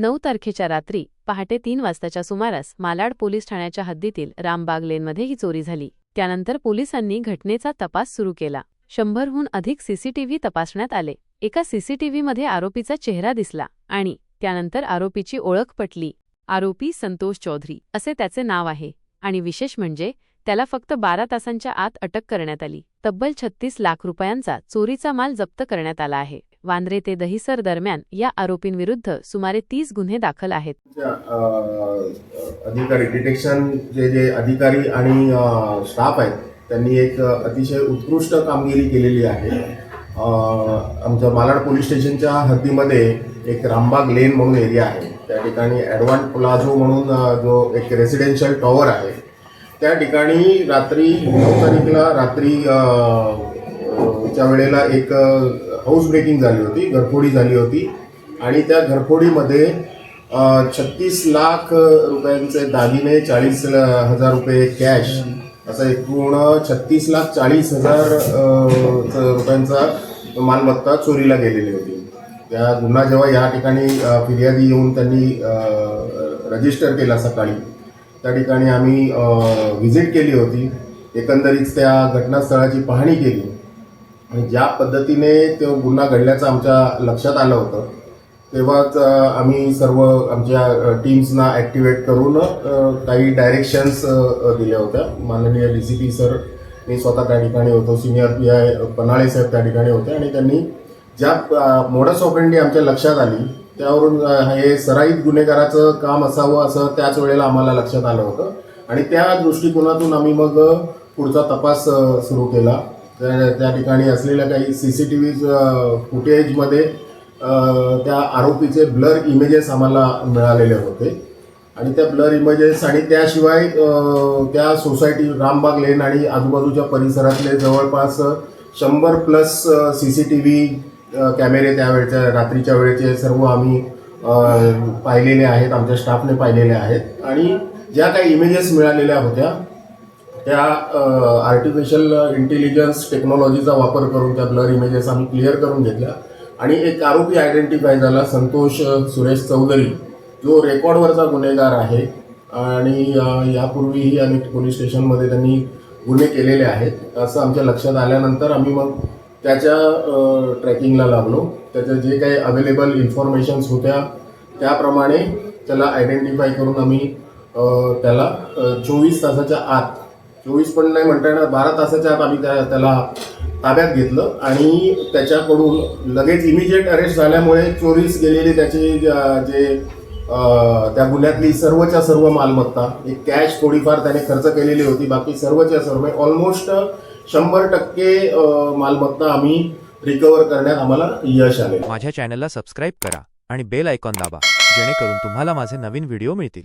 नऊ तारखेच्या रात्री पहाटे तीन वाजताच्या सुमारास मालाड पोलीस ठाण्याच्या हद्दीतील रामबाग लेनमध्ये ही चोरी झाली. त्यानंतर पोलिसांनी घटनेचा तपास सुरू केला. शंभरहून अधिक सीसीटीव्ही तपासण्यात आले. एका सीसीटीव्हीमध्ये आरोपीचा चेहरा दिसला आणि त्यानंतर आरोपीची ओळख पटली. आरोपी संतोष चौधरी असे त्याचे नाव आहे आणि विशेष म्हणजे त्याला फक्त बारा तासांच्या आत अटक करण्यात आली. तब्बल छत्तीस लाख रुपयांचा चोरीचा माल जप्त करण्यात आला आहे. वांद्रे ते दहिसर दरम्यान या आरोपींविरुद्ध सुमारे तीस गुन्हे दाखल आहेत. अधिकारी डिटेक्शन जे जे अधिकारी आणि स्टाफ आहेत त्यांनी एक अतिशय उत्कृष्ट कामगिरी केलेली आहे. आमच्या मालाड पोलीस स्टेशनच्या हद्दीमध्ये एक रामबाग लेन म्हणून एरिया आहे. त्या ठिकाणी ॲडव्हान्स प्लाझो म्हणून जो एक रेसिडेन्शियल टॉवर आहे त्या ठिकाणी रात्री नऊ तारीखला रात्री त्या वेळेला एक हाऊस ब्रेकिंग झाली होती घरफोडी झाली होती. आणि त्या घरफोडीमध्ये छत्तीस लाख रुपयांचे दागिने चाळीस हजार रुपये कॅश असं एकूण छत्तीस लाख चाळीस हजार रुपयांचा मालमत्ता चोरीला गेलेली होती. त्या गुन्हा जेव्हा या ठिकाणी फिर्यादी येऊन त्यांनी रजिस्टर केला सकाळी त्या ठिकाणी आम्ही व्हिजिट केली होती. एकंदरीत त्या घटनास्थळाची पाहणी केली. ज्या पद्धतीने तो गुन्हा घडल्याचं आमच्या लक्षात आलं होतं तेव्हाच आम्ही सर्व आमच्या टीम्सना ॲक्टिवेट करून काही डायरेक्शन्स दिल्या होत्या. माननीय डी सी पी सर मी स्वतः त्या ठिकाणी होतो सिनियर पी आय पन्हाळे साहेब त्या ठिकाणी होते आणि त्यांनी ज्या मोडस ऑपरेंडी आमच्या लक्षात आली त्यावरून हे सराईत गुन्हेगाराचं काम असावं असं त्याच वेळेला आम्हाला लक्षात आलं होतं. आणि त्या दृष्टिकोनातून आम्ही मग पुढचा तपास सुरू केला. तर त्या ठिकाणी असलेल्या काही सी सी टी व्ही फुटेजमध्ये त्या आरोपीचे ब्लर इमेजेस आम्हाला मिळालेले होते. आणि त्या ब्लर इमेजेस आणि त्याशिवाय त्या सोसायटी रामबाग लेन आणि आजूबाजूच्या परिसरातले जवळपास शंभर plus C C T V कॅमेरे त्यावेळच्या रात्रीच्या वेळेचे सर्व आम्ही पाहिलेले आहेत आमच्या स्टाफने पाहिलेले आहेत. आणि ज्या काही इमेजेस मिळालेल्या होत्या त्या आर्टिफिशियल इंटेलिजन्स टेक्नॉलॉजीचा वापर करून त्या ब्लर इमेजेस आम्ही क्लिअर करून घेतल्या. आणि एक आरोपी आयडेंटिफाय झाला संतोष सुरेश चौधरी. जो रेकॉर्डवरचा गुन्हेगार आहे आणि यापूर्वीही अनेक पोलीस स्टेशनमध्ये त्यांनी गुन्हे केलेले आहेत. असं आमच्या लक्षात आल्यानंतर आम्ही मग त्याच्या ट्रॅकिंगला लागलो. त्याच्या जे काही अवेलेबल इन्फॉर्मेशन्स होत्या त्याप्रमाणे त्याला आयडेंटिफाय करून आम्ही त्याला चोवीस तासाच्या आत चोवीस पण नाही म्हणता येणार बारा तासाच्या आत आम्ही त्या त्याला ताब्यात घेतलं आणि त्याच्याकडून लगेच इमिजिएट अरेस्ट झाल्यामुळे चोरीस गेलेली त्याची जे त्या गुन्ह्यातली सर्वच्या सर्व मालमत्ता एक कॅश थोडीफार त्याने खर्च केलेली होती बाकी सर्वच्या सर्व ऑलमोस्ट शंभर टक्के मालमत्ता आम्ही रिकवर करण्यात आम्हाला यश आले माझ्या चॅनलला सबस्क्राईब करा आणि बेल आयकॉन दाबा जेणेकरून तुम्हाला माझे नवीन व्हिडिओ मिळतील.